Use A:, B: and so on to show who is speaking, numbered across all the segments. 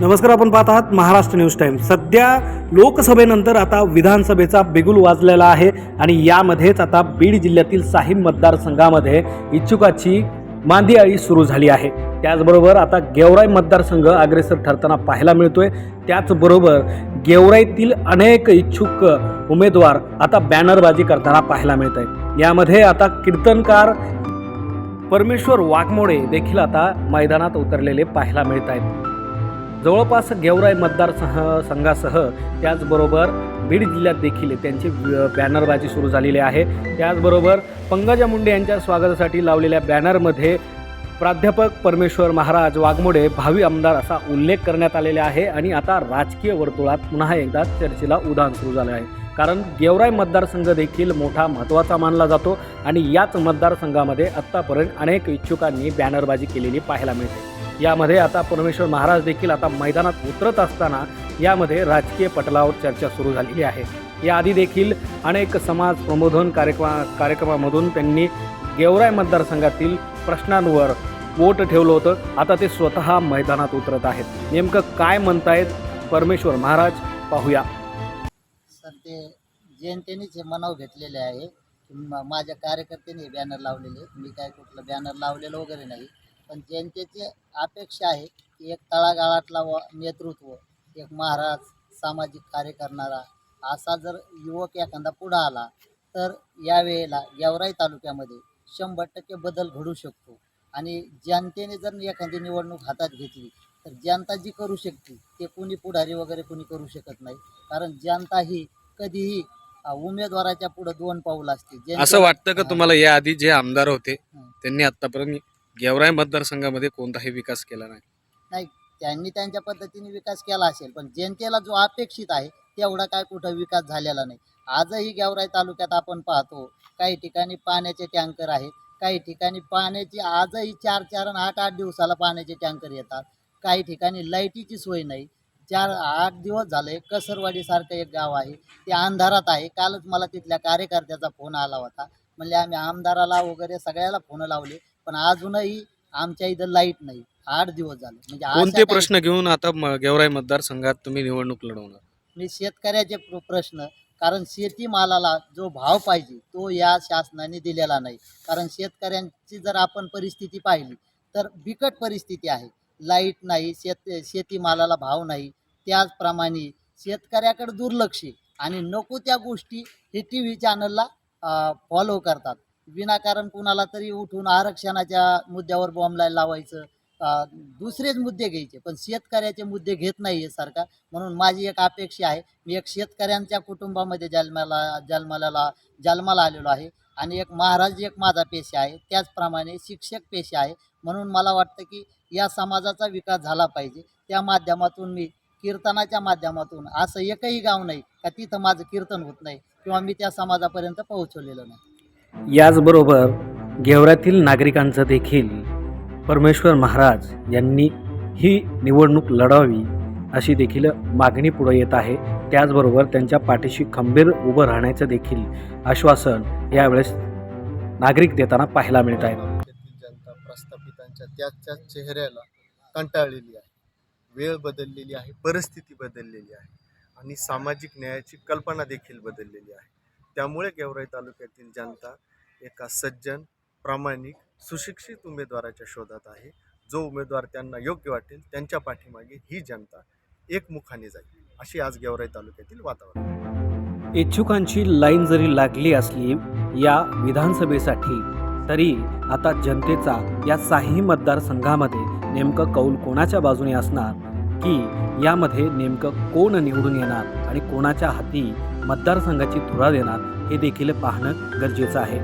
A: नमस्कार आपण पाहत आहात महाराष्ट्र न्यूज टाइम. सध्या लोकसभेनंतर आता विधानसभेचा बिगुल वाजलेला आहे आणि यामध्येच आता बीड जिल्ह्यातील साहिब मतदारसंघामध्ये इच्छुकाची मांदियाळी सुरू झाली आहे. त्याचबरोबर आता गेवराई मतदारसंघ अग्रेसर ठरताना पाहायला मिळतोय. त्याचबरोबर गेवराईतील अनेक इच्छुक उमेदवार आता बॅनरबाजी करताना पाहायला मिळत आहे यामध्ये आता कीर्तनकार परमेश्वर वाघमोडे देखील आता मैदानात उतरलेले पाहायला मिळत आहेत जवळपास गेवराई मतदारसह संघासह त्याचबरोबर बीड जिल्ह्यात देखील त्यांची बॅनरबाजी सुरू झालेली आहे. त्याचबरोबर पंकजा मुंडे यांच्या स्वागतासाठी लावलेल्या बॅनरमध्ये प्राध्यापक परमेश्वर महाराज वाघमोडे भावी आमदार असा उल्लेख करण्यात आलेला आहे आणि आता राजकीय वर्तुळात पुन्हा एकदा चर्चेला उदाहरण सुरू झालं आहे. कारण गेवराई मतदारसंघ देखील मोठा महत्त्वाचा मानला जातो आणि याच मतदारसंघामध्ये आत्तापर्यंत अनेक इच्छुकांनी बॅनरबाजी केलेली पाहायला मिळते. यामध्ये आता परमेश्वर महाराज देखील आता मैदानात उतरत असताना यामध्ये राजकीय पटलावर चर्चा सुरू झालेली आहे. याआधी देखील अनेक समाज प्रबोधन कार्यक्रमा कार्यक्रमामधून त्यांनी गेवराय मतदारसंघातील प्रश्नांवर वोट ठेवलं होतं. आता ते स्वतः मैदानात उतरत आहेत. नेमकं काय म्हणतायत परमेश्वर महाराज? पाहूया.
B: सर ते जयंतीनेच हे मनाव घेतलेले आहे. माझ्या कार्यकर्त्यांनी बॅनर लावलेले मी काय कुठलं बॅनर लावलेलं वगैरे नाही. पण जनतेची अपेक्षा आहे की एक तळागाळातला व नेतृत्व एक महाराज सामाजिक कार्य करणारा असा जर युवक एखादा पुढं आला तर यावेळेला गेवराई तालुक्यामध्ये शंभर टक्के बदल घडू शकतो आणि जनतेने जर एखादी निवडणूक हातात घेतली तर जनता जी करू शकते ते कोणी पुढारी वगैरे कोणी करू शकत नाही कारण जनता ही कधीही उमेदवाराच्या पुढे दोन पाऊल असते
C: असं वाटतं का. तुम्हाला या आधी जे आमदार होते. त्यांनी आतापर्यंत गेवराई मतदारसंघामध्ये कोणताही विकास केला नाही.
B: नाही त्यांनी त्यांच्या पद्धतीने विकास केला असेल पण जनतेला जो अपेक्षित आहे तेवढा काय कुठं विकास झालेला नाही. आजही गेवराई तालुक्यात आपण पाहतो काही ठिकाणी पाण्याचे टँकर आहेत काही ठिकाणी पाण्याची आजही चार चार आणि आठ आठ दिवसाला पाण्याचे टँकर येतात. काही ठिकाणी लाईटीची सोय नाही. चार आठ दिवस झाले कसरवाडीसारखं एक गाव आहे ते अंधारात आहे. कालच मला तिथल्या कार्यकर्त्याचा फोन आला होता. म्हणजे आम्ही आमदाराला वगैरे सगळ्याला फोन लावले पण अजूनही आमच्या इथं लाइट नाही. आठ दिवस झाले. म्हणजे
C: कोणते प्रश्न घेऊन आता म- गेवराई मतदारसंघात तुम्ही निवडणूक लढवणार?
B: मी शेतकऱ्याचे प्र- प्रश्न कारण शेतीमालाला जो भाव पाहिजे तो या शासनाने दिलेला नाही. कारण शेतकऱ्यांची जर आपण परिस्थिती पाहिली तर बिकट परिस्थिती आहे. लाइट नाही शेत शेतीमालाला भाव नाही. त्याचप्रमाणे शेतकऱ्याकडे दुर्लक्ष आहे. आणि नको त्या गोष्टी हे टी व्ही चॅनलला फॉलो करतात. विनाकारण कुणाला तरी उठून आरक्षणाच्या मुद्द्यावर बॉम्बला लावायचं. दुसरेच मुद्दे घ्यायचे. पण शेतकऱ्याचे मुद्दे घेत नाही आहे सरकार. म्हणून माझी एक अपेक्षा आहे. मी एक शेतकऱ्यांच्या कुटुंबामध्ये जन्माला जन्माला जन्माला आलेलो आहे. आणि एक महाराज एक माझा पेशा आहे त्याचप्रमाणे शिक्षक पेशा आहे. म्हणून मला वाटतं की या समाजाचा विकास झाला पाहिजे. त्या माध्यमातून मी कीर्तनाच्या माध्यमातून असं एकही गाव नाही का तिथं माझं कीर्तन होत नाही किंवा मी त्या समाजापर्यंत पोहोचवलेलं नाही.
A: याचबरोबर घेवऱ्यातील नागरिकांचं देखील परमेश्वर महाराज यांनी ही निवडणूक लढावी अशी देखील मागणी पुढे येत आहे. त्याचबरोबर त्यांच्या पाठीशी खंबीर उभं राहण्याचं देखील आश्वासन यावेळेस नागरिक देताना पाहायला मिळत आहे.
D: जनता प्रस्थापितांच्या त्याच त्याच चेहऱ्याला कंटाळलेली आहे. वेळ बदललेली आहे परिस्थिती बदललेली आहे आणि सामाजिक न्यायाची कल्पना देखील बदललेली आहे. त्यामुळे गेवराई तालुक्यातील जनता एका सज्जन प्रामाणिक सुशिक्षित उमेदवाराच्या शोधात आहे. जो उमेदवार त्यांना योग्य वाटेल त्यांच्या पाठीमागे ही जनता एकमुखाने जाईल. अशी आज गेवराई तालुक्यातील वातावरण
A: इच्छुकांची लाईन जरी लागली असली या विधानसभेसाठी तरी आता जनतेचा या साही मतदारसंघामध्ये नेमकं कौल कोणाच्या बाजूने असणार? की यामध्ये नेमकं कोण निवडून येणार आणि कोणाच्या हाती मतदारसंघाची धुरा देणार हे देखील पाहणं गरजेचं आहे.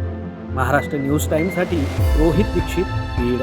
A: महाराष्ट्र न्यूज टाईमसाठी रोहित दीक्षित बीड.